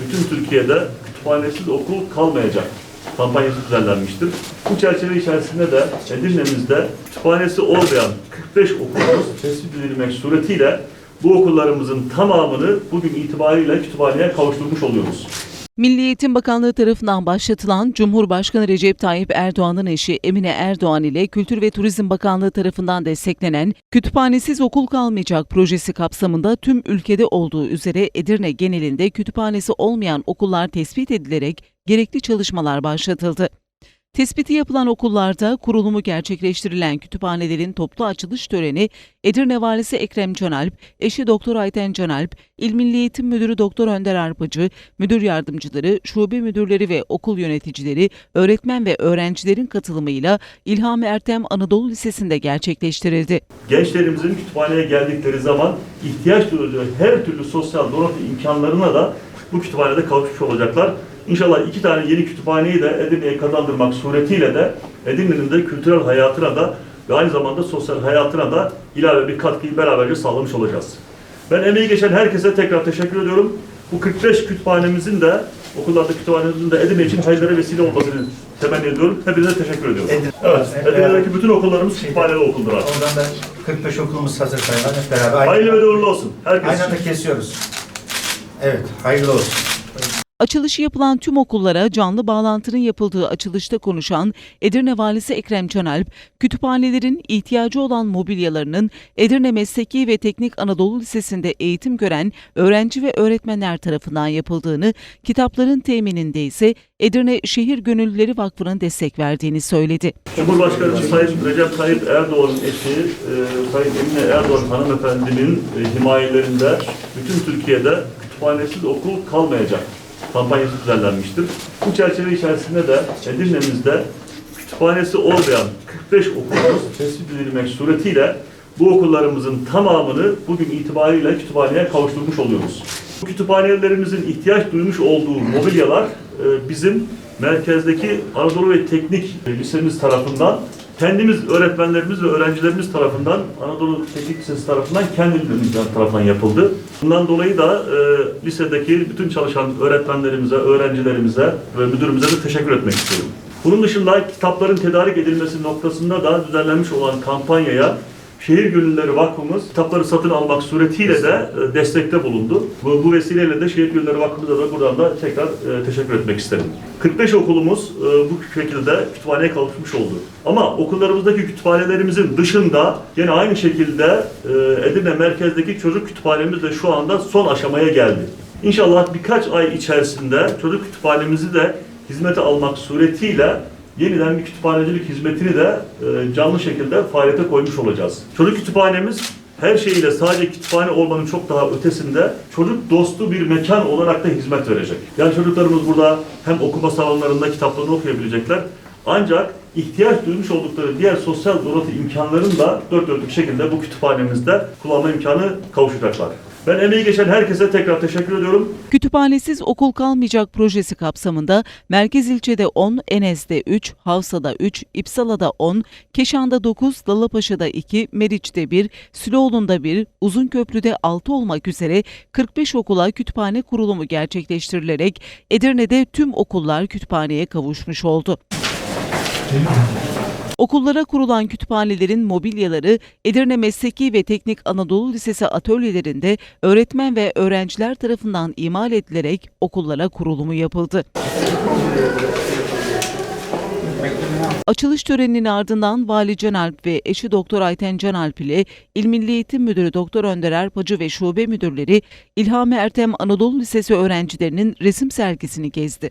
bütün Türkiye'de kütüphanesiz okul kalmayacak kampanyası düzenlenmiştir. Bu çerçeve içerisinde de Edirne'mizde kütüphanesi olmayan 45 okulumuz tespit edilmek suretiyle bu okullarımızın tamamını bugün itibariyle kütüphaneye kavuşturmuş oluyoruz. Milli Eğitim Bakanlığı tarafından başlatılan Cumhurbaşkanı Recep Tayyip Erdoğan'ın eşi Emine Erdoğan ile Kültür ve Turizm Bakanlığı tarafından desteklenen Kütüphanesiz Okul Kalmayacak projesi kapsamında tüm ülkede olduğu üzere Edirne genelinde kütüphanesi olmayan okullar tespit edilerek gerekli çalışmalar başlatıldı. Tespiti yapılan okullarda kurulumu gerçekleştirilen kütüphanelerin toplu açılış töreni Edirne Valisi Ekrem Canalp, eşi Doktor Ayten Canalp, İl Milli Eğitim Müdürü Doktor Önder Arpacı, müdür yardımcıları, şube müdürleri ve okul yöneticileri, öğretmen ve öğrencilerin katılımıyla İlhami Ertem Anadolu Lisesi'nde gerçekleştirildi. Gençlerimizin kütüphaneye geldikleri zaman ihtiyaç duyduğu her türlü sosyal donatı imkanlarına da bu kütüphanede kavuşmuş olacaklar. İnşallah iki tane yeni kütüphaneyi de Edirne'ye kazandırmak suretiyle de Edirne'nin de kültürel hayatına da ve aynı zamanda sosyal hayatına da ilave bir katkıyı beraberce sağlamış olacağız. Ben emeği geçen herkese tekrar teşekkür ediyorum. Bu 45 kütüphanemizin de okullarda kütüphanemizin de Edirne için hayırlara vesile olmasını temenni ediyorum. Hepinize teşekkür ediyorum. Edirne- Evet, Edirne'deki bütün okullarımız kütüphaneli okuldur artık. Oradan da 45 okulumuz hazır sayılar hep beraber. Hayırlı ve uğurlu olsun. Herkes Aynı anda kesiyoruz. Evet, hayırlı olsun. Açılışı yapılan tüm okullara canlı bağlantının yapıldığı açılışta konuşan Edirne Valisi Ekrem Canalp, kütüphanelerin ihtiyacı olan mobilyalarının Edirne Mesleki ve Teknik Anadolu Lisesi'nde eğitim gören öğrenci ve öğretmenler tarafından yapıldığını, kitapların temininde ise Edirne Şehir Gönüllüleri Vakfı'nın destek verdiğini söyledi. Cumhurbaşkanı Sayın Recep Tayyip Erdoğan'ın eşi e, Sayın Emine Erdoğan hanımefendinin e, himayelerinde bütün Türkiye'de kütüphanesiz okul kalmayacak kampanyası düzenlenmiştir. Bu çerçeve içerisinde de Edirne'mizde kütüphanesi olmayan 45 okulumuz tespit edilmek suretiyle bu okullarımızın tamamını bugün itibariyle kütüphaneye kavuşturmuş oluyoruz. Bu kütüphanelerimizin ihtiyaç duymuş olduğu mobilyalar e, bizim merkezdeki Anadolu ve Teknik Lisemiz tarafından kendimiz öğretmenlerimiz ve öğrencilerimiz tarafından Anadolu Teknik Lisesi tarafından kendilerimiz tarafından yapıldı. Bundan dolayı da e, lisedeki bütün çalışan öğretmenlerimize, öğrencilerimize ve müdürümüze de teşekkür etmek istiyorum. Bunun dışında kitapların tedarik edilmesi noktasında da düzenlenmiş olan kampanyaya Şehir Gönüllüleri Vakfımız kitapları satın almak suretiyle de e, destekte bulundu. Bu, bu vesileyle de Şehir Gönüllüleri Vakfımıza da buradan da tekrar e, teşekkür etmek isterim. 45 okulumuz e, bu şekilde kütüphaneye kavuşmuş oldu. Ama okullarımızdaki kütüphanelerimizin dışında yine aynı şekilde e, Edirne merkezdeki çocuk kütüphanemiz de şu anda son aşamaya geldi. İnşallah birkaç ay içerisinde çocuk kütüphanemizi de hizmete almak suretiyle yeniden bir kütüphanecilik hizmetini de e, canlı şekilde faaliyete koymuş olacağız. Çocuk kütüphanemiz her şeyiyle sadece kütüphane olmanın çok daha ötesinde çocuk dostu bir mekan olarak da hizmet verecek. Yani çocuklarımız burada hem okuma salonlarında kitaplarını okuyabilecekler ancak ihtiyaç duymuş oldukları diğer sosyal donatı imkanlarını da dört dörtlük şekilde bu kütüphanemizde kullanma imkanı kavuşacaklar. Ben emeği geçen herkese tekrar teşekkür ediyorum. Kütüphanesiz okul kalmayacak projesi kapsamında Merkez ilçede 10, Enes'de 3, Havsa'da 3, İpsala'da 10, Keşan'da 9, Dalapaşa'da 2, Meriç'te 1, Süloğlu'nda 1, Uzunköprü'de 6 olmak üzere 45 okula kütüphane kurulumu gerçekleştirilerek Edirne'de tüm okullar kütüphaneye kavuşmuş oldu. Okullara kurulan kütüphanelerin mobilyaları Edirne Mesleki ve Teknik Anadolu Lisesi atölyelerinde öğretmen ve öğrenciler tarafından imal edilerek okullara kurulumu yapıldı. Açılış töreninin ardından Vali Canalp ve eşi Doktor Ayten Canalp ile İl Milli Eğitim Müdürü Doktor Önder Erpacı ve şube müdürleri İlhami Ertem Anadolu Lisesi öğrencilerinin resim sergisini gezdi.